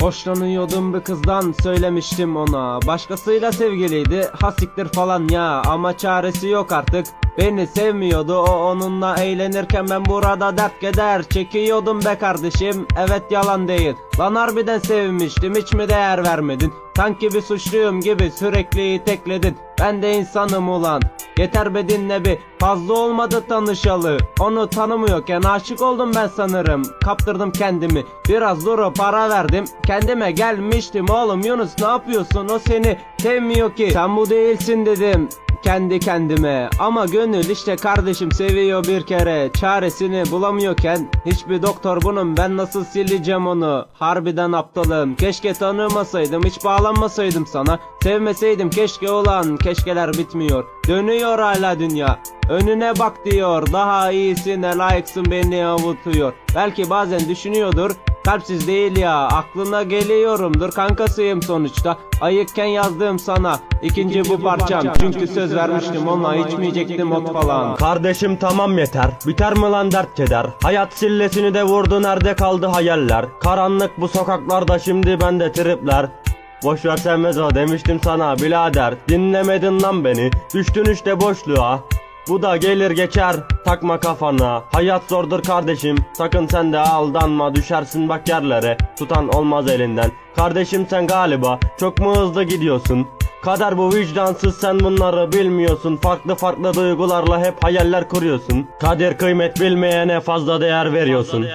Hoşlanıyordum bir kızdan söylemiştim ona. Başkasıyla sevgiliydi hasiktir falan ya. Ama çaresi yok artık Beni sevmiyordu o onunla eğlenirken ben burada dert keder. Çekiyordum be kardeşim evet yalan değil. Lan harbiden sevmiştim hiç mi değer vermedin? Sanki bir suçluyum gibi sürekli itekledin Ben de insanım ulan. Yeter be dinle bir fazla olmadı tanışalı. Onu tanımıyorken aşık oldum ben sanırım. Kaptırdım kendimi biraz durup para verdim. Kendime gelmiştim oğlum Yunus ne yapıyorsun? O seni sevmiyor ki. Sen bu değilsin dedim kendi kendime. Ama gönül işte kardeşim seviyor bir kere. Çaresini bulamıyorken Hiçbir doktor bunun ben nasıl sileceğim onu? Harbiden aptalım. Keşke tanımasaydım hiç bağlanmasaydım sana. Sevmeseydim keşke olan Keşkeler bitmiyor. Dönüyor hala dünya. Önüne bak diyor Daha iyisine layıksın beni avutuyor. Belki bazen düşünüyordur Kalpsiz değil ya aklına geliyorumdur kankasıyım sonuçta. Ayıkken yazdığım sana ikinci, bu parçam. Çünkü söz vermiştim ona içmeyecektim ot falan. Kardeşim tamam yeter. Biter mi lan dert keder? Hayat sillesini de vurdu nerede kaldı hayaller? Karanlık bu sokaklarda şimdi bende tripler. Boş ver o demiştim sana birader. Dinlemedin lan beni. Düştün işte boşluğa bu da gelir geçer takma kafana. Hayat zordur kardeşim sakın sen de aldanma. Düşersin bak yerlere tutan olmaz elinden. Kardeşim sen galiba çok mu hızlı gidiyorsun? Kader bu vicdansız sen bunları bilmiyorsun. Farklı farklı duygularla hep hayaller kuruyorsun. Kadir kıymet bilmeyene fazla değer veriyorsun